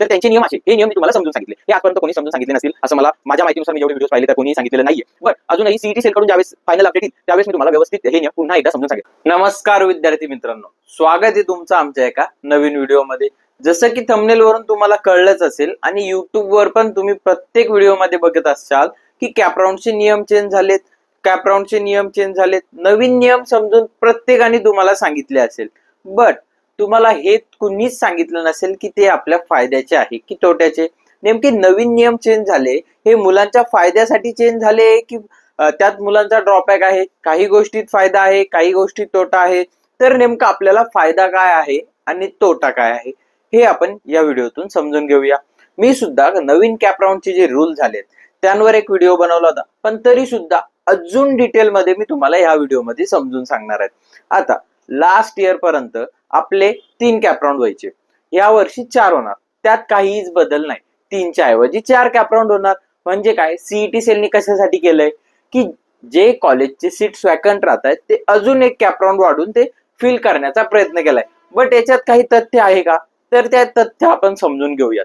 तर त्यांचे नियम असे. हे नियम मी तुम्हाला समजून सांगितले. हे आजपर्यंत कोणी समजून सांगितले नसतील. असं मला माझ्या माहितीनुसार मी जेवढे व्हिडिओ पाहिले तर कोणी सांगितलेलं नाहीये. बट अजूनही सीईटी सेलकडून ज्यावेळेस फायनल अपडेट येईल त्यावेळेस मी तुम्हाला व्यवस्थित हे नियम पुन्हा एकदा समजून सांगेल नमस्कार विद्यार्थी मित्रांनो. स्वागत आहे तुमचं आमच्या एका नवीन व्हिडिओमध्ये जसं की thumbnail वरून तुम्हाला कळलंच असेल आणि युट्यूबवर पण तुम्ही प्रत्येक व्हिडिओमध्ये बघत असाल की कॅपराऊंडचे नियम चेंज झालेत कॅपराऊंडचे नियम चेंज झालेत. नवीन नियम समजून प्रत्येकाने तुम्हाला सांगितले असेल. बट तुम्हाला हे कुणीच सांगितलं नसेल की ते आपल्या फायद्याचे आहे की तोट्याचे. नेमके नवीन नियम चेंज झाले. हे मुलांच्या फायद्यासाठी चेंज झाले की त्यात मुलांचा ड्रॉबॅक आहे. काही गोष्टीत फायदा आहे काही गोष्टीत तोटा आहे. तर नेमका आपल्याला फायदा काय आहे आणि तोटा काय आहे हे आपण या व्हिडिओतून समजून घेऊया. मी सुद्धा नवीन कॅपराऊंडचे जे रूल झालेत त्यांवर एक व्हिडिओ बनवला होता. पण तरी सुद्धा अजून डिटेलमध्ये मी तुम्हाला या व्हिडिओमध्ये समजून सांगणार आहे. आता लास्ट इयर पर्यंत आपले तीन कॅपराऊंड व्हायचे. या वर्षी चार होणार. त्यात काहीच बदल नाही. तीनच्या ऐवजी चार कॅपराउंड होणार. म्हणजे काय? सीईटी सेलनी कशासाठी केलंय? की जे कॉलेजचे सीट्स वॅकंट राहत आहेत ते अजून एक कॅपराउंड वाढून ते फिल करण्याचा प्रयत्न केलाय. बट याच्यात काही तथ्य आहे का? तर त्या तथ्य आपण समजून घेऊयात.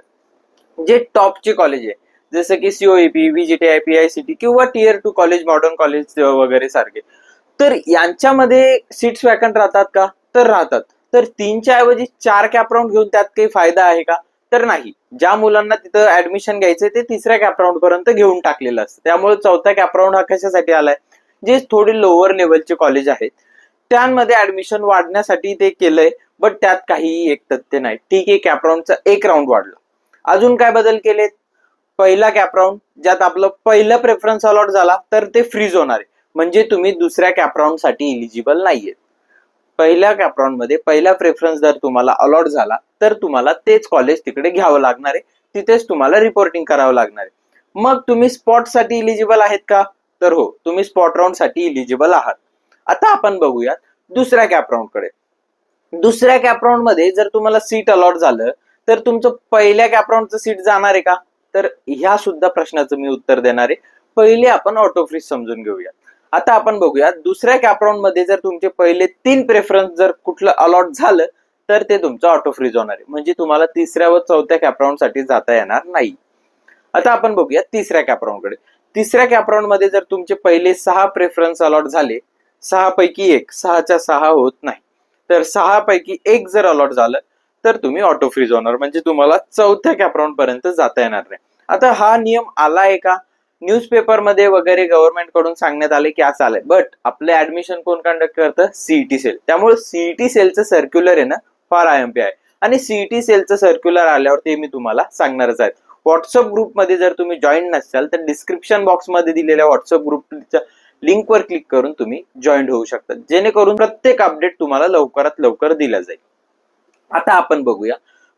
जे टॉपचे कॉलेज आहे जसं की COEP VJTI P I C T किंवा tier two college modern college वगैरे सारखे. तर यांच्यामध्ये सीट्स वॅकंट राहतात का? तर राहतात. तर तीनच्या ऐवजी चार कॅप राऊंड घेऊन त्यात काही फायदा आहे का? तर नाही. ज्या मुलांना तिथं ऍडमिशन घ्यायचंय ते तिसऱ्या कॅप राऊंड पर्यंत घेऊन टाकलेलं असतं. त्यामुळे चौथ्या कॅप राऊंड हा कशासाठी आलाय? जे थोडे लोअर लेवलचे कॉलेज आहेत. त्यांमध्ये ऍडमिशन वाढण्यासाठी ते केलंय बट त्यात काहीही एक तथ्य नाही. ठीक आहे कॅप राऊंडचा एक राऊंड वाढला. अजून काय बदल केलेत? पहिला कॅप राऊंड ज्यात आपलं पहिलं प्रेफरन्स अलॉट झाला तर ते फ्रीज होणार आहे. म्हणजे तुम्ही दुसऱ्या कॅपराउंडसाठी इलिजिबल नाहीये पहिल्या कॅप राऊंडमध्ये पहिला प्रेफरन्स जर तुम्हाला अलॉट झाला तर तुम्हाला तेच कॉलेज तिकडे घ्यावं लागणार आहे. तिथेच तुम्हाला रिपोर्टिंग करावं लागणार आहे. मग तुम्ही स्पॉटसाठी इलिजिबल आहेत का? तर हो तुम्ही स्पॉट राऊंडसाठी इलिजिबल आहात. आता आपण बघूयात दुसऱ्या कॅपकडे दुसऱ्या कॅप राऊंडमध्ये जर तुम्हाला सीट अलॉट झालं तर तुमचं पहिल्या कॅपराऊंडचं सीट जाणार आहे का? तर ह्या सुद्धा प्रश्नाचं मी उत्तर देणार आहे. पहिले आपण ऑटो फ्रीज समजून घेऊया आता आपण बघूया दुसऱ्या कॅपराउंडमध्ये जर तुमचे पहिले तीन प्रेफरन्स जर कुठलं अलॉट झालं तर ते तुमचं ऑटो फ्रीज होणार आहे. म्हणजे तुम्हाला तिसऱ्या व चौथ्या कॅपराउंडसाठी जाता येणार नाही. आता आपण बघूया तिसऱ्या कॅपराउंडकडे. तिसऱ्या कॅपराउंडमध्ये जर तुमचे पहिले सहा प्रेफरन्स अलॉट झाले सहा पैकी एक सहाच्या सहा होत नाही. तर सहा पैकी एक जर अलॉट झालं तर तुम्ही ऑटो फ्रीज होणार म्हणजे तुम्हाला चौथ्या कॅपराउंड पर्यंत जाता येणार नाही. आता हा नियम आला आहे का? न्यूजपेपरमध्ये वगैरे गव्हर्नमेंटकडून सांगण्यात आले की असं आलंय. बट आपलं ऍडमिशन कोण कंडक्ट करतं? सीईटी सेल त्यामुळे सीईटी सेलचं सर्क्युलर आहे ना फार आय एम पी आहे. आणि सीईटी सेलचं सर्क्युलर आल्यावर ते मी तुम्हाला सांगणारच आहे. व्हॉट्सअप ग्रुपमध्ये जर तुम्ही जॉईन नसाल तर डिस्क्रिप्शन बॉक्समध्ये दिलेल्या व्हॉट्सअप ग्रुपच्या लिंकवर क्लिक करून तुम्ही जॉईन होऊ शकता. जेणेकरून प्रत्येक अपडेट तुम्हाला लवकरात लवकर दिला जाईल. आता आपण बघूया.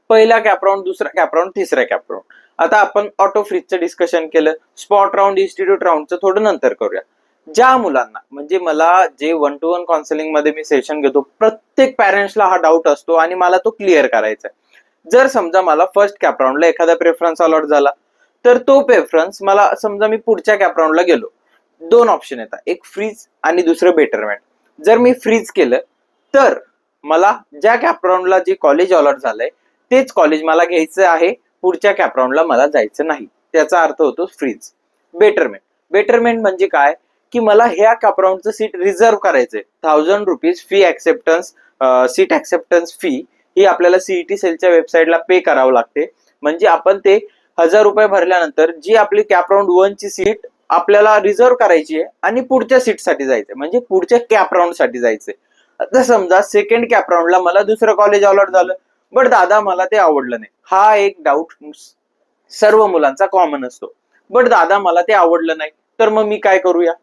पहिला कॅपराऊंड दुसरा कॅपराऊंड तिसरा कॅपराऊंड आता आपण ऑटो फ्रीजचं डिस्कशन केलं. स्पॉट राऊंड इन्स्टिट्यूट राऊंडचं थोडं नंतर करूया. ज्या मुलांना म्हणजे मला जे वन टू वन काउन्सिलिंगमध्ये मी सेशन घेतो प्रत्येक पॅरेंट्सला हा डाऊट असतो आणि मला तो क्लिअर करायचा आहे. जर समजा मला फर्स्ट कॅप राऊंडला एखादा प्रेफरन्स अलॉट झाला तर तो प्रेफरन्स मला समजा मी पुढच्या कॅप राऊंडला गेलो दोन ऑप्शन येतात. एक फ्रीज आणि दुसरं बेटरमेंट जर मी फ्रीज केलं तर मला ज्या कॅप राऊंडला जे कॉलेज अलॉट झालंय तेच कॉलेज मला घ्यायचं आहे. पुढच्या कॅपराऊंडला मला जायचं नाही. त्याचा अर्थ होतो फ्रीज बेटरमेंट बेटरमेंट म्हणजे काय? की मला ह्या कॅपराऊंडचं सीट रिझर्व्ह करायचंय. Thousand rupees fee acceptance seat acceptance fee ही आपल्याला सीईटी सेलच्या वेबसाईटला पे करावं लागते. म्हणजे आपण ते हजार रुपये भरल्यानंतर जी आपली कॅप वनची वन ची सीट आपल्याला रिझर्व्ह करायची आहे आणि पुढच्या सीटसाठी जायचंय. म्हणजे पुढच्या कॅप राऊंडसाठी जायचंय. आता समजा सेकंड कॅपराऊंडला मला दुसरं कॉलेज अलॉट झालं. बट दादा मला ते आवडलं नाही. हा एक डाऊट सर्व मुलांचा कॉमन असतो. बट दादा मला ते आवडलं नाही. तर मग मी काय करूया?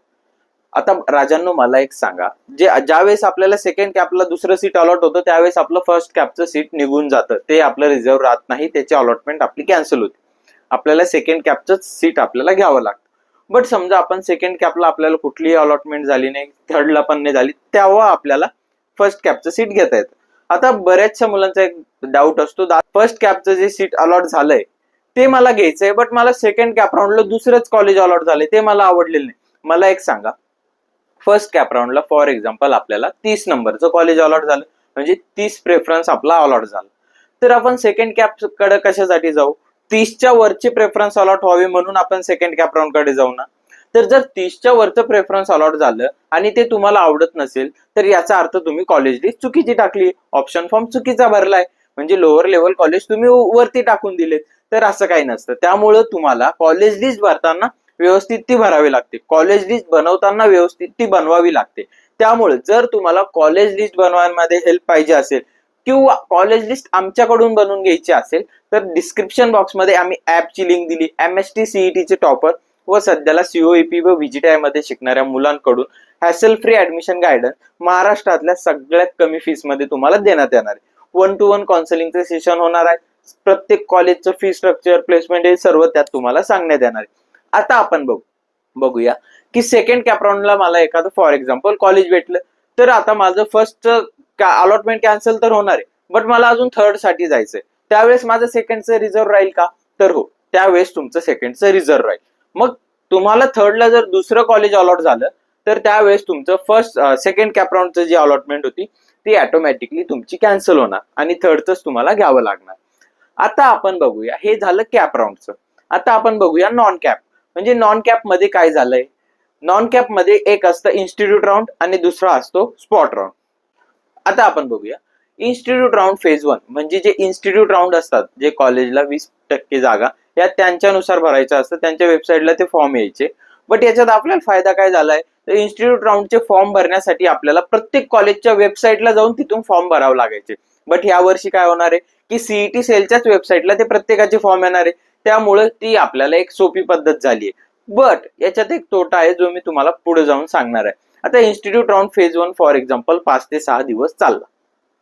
आता राजांनो मला एक सांगा. जे ज्यावेळेस आपल्याला सेकंड कॅपला दुसरं सीट अलॉट होतं त्यावेळेस आपलं फर्स्ट कॅपचं सीट निघून जातं. ते आपलं रिझर्व्ह राहत नाही. त्याची अलॉटमेंट आपली कॅन्सल होते. आपल्याला सेकंड कॅपचं सीट आपल्याला घ्यावं लागतं. बट समजा आपण सेकंड कॅपला आपल्याला कुठलीही अलॉटमेंट झाली नाही थर्डला पण नाही झाली तेव्हा आपल्याला फर्स्ट कॅपचं सीट घेता येतं. आता बऱ्याचशा मुलांचा एक डाऊट असतो. फर्स्ट कॅपचं जे सीट अलॉट झालंय ते मला घ्यायचंय बट मला सेकंड कॅप राऊंडला दुसरंच कॉलेज अलॉट झालंय ते मला आवडलेलं नाही. मला एक सांगा. फर्स्ट कॅप राऊंडला फॉर एक्झाम्पल आपल्याला तीस नंबरचं कॉलेज अलॉट झालं. म्हणजे तीस प्रेफरन्स आपला अलॉट झाला. तर आपण सेकंड कॅपकडे कशासाठी जाऊ? तीसच्या वरचे प्रेफरन्स अलॉट व्हावे म्हणून आपण सेकंड कॅप राऊंडकडे जाऊ ना? तर जर तीसच्या वरचं प्रेफरन्स अलॉट झालं आणि ते तुम्हाला आवडत नसेल तर याचा अर्थ तुम्ही कॉलेज लिस्ट चुकीची टाकली. ऑप्शन फॉर्म चुकीचा भरलाय. म्हणजे लोअर लेवल कॉलेज तुम्ही वरती टाकून दिलेत. तर असं काही नसतं. त्यामुळं तुम्हाला कॉलेज लिस्ट भरताना व्यवस्थित ती भरावी लागते. कॉलेज लिस्ट बनवताना व्यवस्थित ती बनवावी लागते. त्यामुळे जर तुम्हाला कॉलेज लिस्ट बनवण्यामध्ये हेल्प पाहिजे असेल किंवा कॉलेज लिस्ट आमच्याकडून बनवून घ्यायची असेल तर डिस्क्रिप्शन बॉक्समध्ये आम्ही ऍपची लिंक दिली. एम एस टी सीईटीचे टॉपर व सध्याला सीओईपी व व्हीजीटीआयमध्ये शिकणाऱ्या मुलांकडून हॅसल फ्री ऍडमिशन गायडन्स महाराष्ट्रातल्या सगळ्यात कमी फीसमध्ये तुम्हाला देण्यात येणार आहे. वन टू वन काउन्सिलिंगचे सेशन होणार आहे. प्रत्येक कॉलेजचं फी स्ट्रक्चर प्लेसमेंट हे सर्व त्यात तुम्हाला सांगण्यात येणार आहे. आता आपण बघू बघूया की सेकंड कॅपराऊंडला मला एखादं फॉर एक्झाम्पल कॉलेज भेटलं तर आता माझं फर्स्ट अलॉटमेंट कॅन्सल तर होणार आहे बट मला अजून थर्डसाठी जायचंय. त्यावेळेस माझं सेकंडचं रिझर्व राहील का? तर हो त्यावेळेस तुमचं सेकंडचं रिझर्व राहील. मग तुम्हाला थर्डला जर दुसरं कॉलेज अलॉट झालं तर त्यावेळेस तुमचं फर्स्ट सेकंड कॅपराऊंडचं जी अलॉटमेंट होती ती ऑटोमॅटिकली तुमची कॅन्सल होणार आणि थर्डच तुम्हाला घ्यावं लागणार. आता आपण बघूया हे झालं कॅप राऊंडचं आता आपण बघूया नॉन कॅप म्हणजे नॉन कॅपमध्ये काय झालंय? नॉन कॅपमध्ये एक असतं इन्स्टिट्यूट राऊंड आणि दुसरा असतो स्पॉट राऊंड आता आपण बघूया. इन्स्टिट्यूट राऊंड फेज वन म्हणजे जे इन्स्टिट्यूट राऊंड असतात जे कॉलेजला वीस टक्के जागा या त्यांच्यानुसार भरायचं असतं. त्यांच्या वेबसाईटला ते फॉर्म यायचे. बट याच्यात आपल्याला फायदा काय झालाय? तर इन्स्टिट्यूट राऊंडचे फॉर्म भरण्यासाठी आपल्याला प्रत्येक कॉलेजच्या वेबसाईटला जाऊन तिथून फॉर्म भरावे लागायचे. बट या वर्षी काय होणार आहे? की सीईटी सेलच्याच वेबसाईटला ते प्रत्येकाचे फॉर्म येणार आहे. त्यामुळे ती आपल्याला एक सोपी पद्धत झाली आहे. बट याच्यात एक तोटा आहे जो मी तुम्हाला पुढे जाऊन सांगणार आहे. आता institute round phase one for example पाच ते सहा दिवस चालला.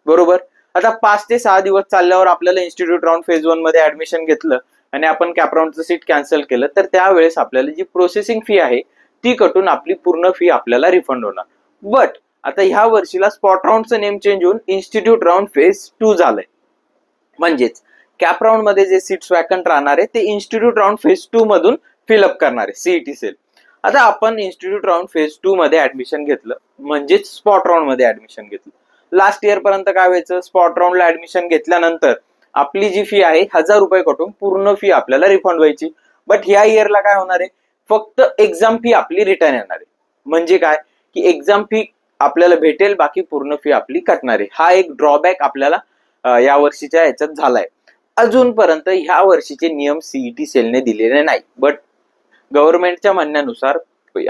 बरोबर? आता पाच ते सहा दिवस चालल्यावर आपल्याला इन्स्टिट्यूट राऊंड फेज वनमध्ये ऍडमिशन घेतलं. आणि आपण कॅपराऊंडचं सीट कॅन्सल केलं तर त्यावेळेस आपल्याला जी प्रोसेसिंग फी आहे ती कटून आपली पूर्ण फी आपल्याला रिफंड होणार. बट आता ह्या वर्षीला स्पॉट राऊंडचं नेम चेंज होऊन इन्स्टिट्यूट राऊंड फेज टू झालंय. म्हणजेच कॅप राऊंडमध्ये जे सीट्स वॅकंट राहणार आहे ते इन्स्टिट्यूट राऊंड फेज टू मधून फिलअप करणार आहे सीईटी सेल आता आपण इन्स्टिट्यूट राऊंड फेज टू मध्ये ऍडमिशन घेतलं म्हणजेच स्पॉट राऊंडमध्ये ऍडमिशन घेतलं. लास्ट इयर पर्यंत काय व्हायचं? स्पॉट राऊंडला ऍडमिशन घेतल्यानंतर आपली जी फी आहे हजार रुपये कटून पूर्ण फी आपल्याला रिफंड व्हायची. बट ह्या इयरला काय होणार आहे? फक्त एक्झाम फी आपली रिटर्न येणार आहे. म्हणजे काय? की एक्झाम फी आपल्याला भेटेल बाकी पूर्ण फी आपली कटणार आहे. हा एक ड्रॉबॅक आपल्याला या वर्षीच्या ह्याच्यात झालाय. अजूनपर्यंत ह्या वर्षीचे नियम सीईटी सेलने दिलेले नाही. बट गव्हर्नमेंटच्या म्हणण्यानुसार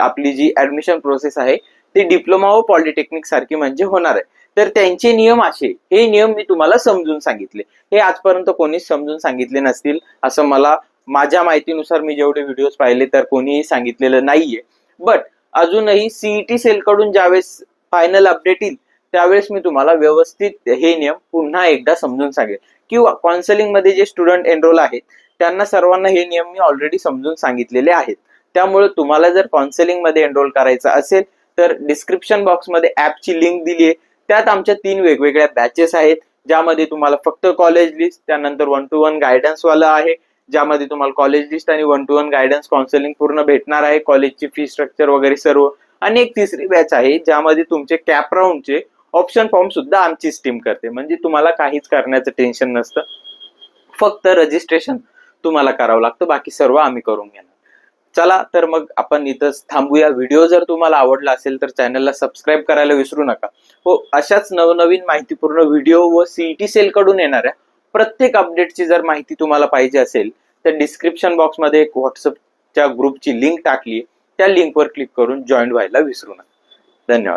आपली जी ऍडमिशन प्रोसेस आहे ती डिप्लोमा व पॉलिटेक्निक सारखी म्हणजे होणार आहे. तर त्यांचे नियम असे. हे नियम मी तुम्हाला समजून सांगितले. हे आजपर्यंत कोणीच समजून सांगितले नसतील असं मला माझ्या माहितीनुसार मी जेवढे व्हिडिओज पाहिले तर कोणीही सांगितलेलं नाहीये. बट अजूनही सीईटी सेल कडून ज्यावेळेस फायनल अपडेट येईल त्यावेळेस मी तुम्हाला व्यवस्थित हे नियम पुन्हा एकदा समजून सांगेल. किंवा काउन्सिलिंगमध्ये जे स्टुडंट एनरोल आहेत त्यांना सर्वांना हे नियम मी ऑलरेडी समजून सांगितलेले आहेत. त्यामुळे तुम्हाला जर काउन्सिलिंगमध्ये एनरोल करायचं असेल तर डिस्क्रिप्शन बॉक्समध्ये ऍपची लिंक दिली आहे त्यात आमच्या तीन वेगवेगळ्या बॅचेस आहेत ज्यामध्ये तुम्हाला फक्त कॉलेज लिस्ट त्यानंतर वन टू वन गायडन्स वाला आहे ज्यामध्ये तुम्हाला कॉलेज लिस्ट आणि one to one guidance counselling पूर्ण भेटणार आहे कॉलेजची फी स्ट्रक्चर वगैरे सर्व. आणि एक तिसरी बॅच आहे ज्यामध्ये तुमचे कॅप राऊंडचे ऑप्शन फॉर्म सुद्धा आमचीच टीम करते. म्हणजे तुम्हाला काहीच करण्याचं टेन्शन नसतं. फक्त रजिस्ट्रेशन तुम्हाला करावं लागतं बाकी सर्व आम्ही करून घेणार. चला तर मग आपण इथंच थांबूया. व्हिडिओ जर तुम्हाला आवडला असेल तर चॅनलला सबस्क्राईब करायला विसरू नका. हो अशाच नवनवीन माहितीपूर्ण व्हिडिओ व सीईटी सेल कडून येणाऱ्या प्रत्येक अपडेटची जर माहिती तुम्हाला पाहिजे असेल तर डिस्क्रिप्शन बॉक्समध्ये एक व्हॉट्सअपच्या ग्रुपची लिंक टाकली त्या लिंकवर क्लिक करून जॉईन व्हायला विसरू नका. धन्यवाद.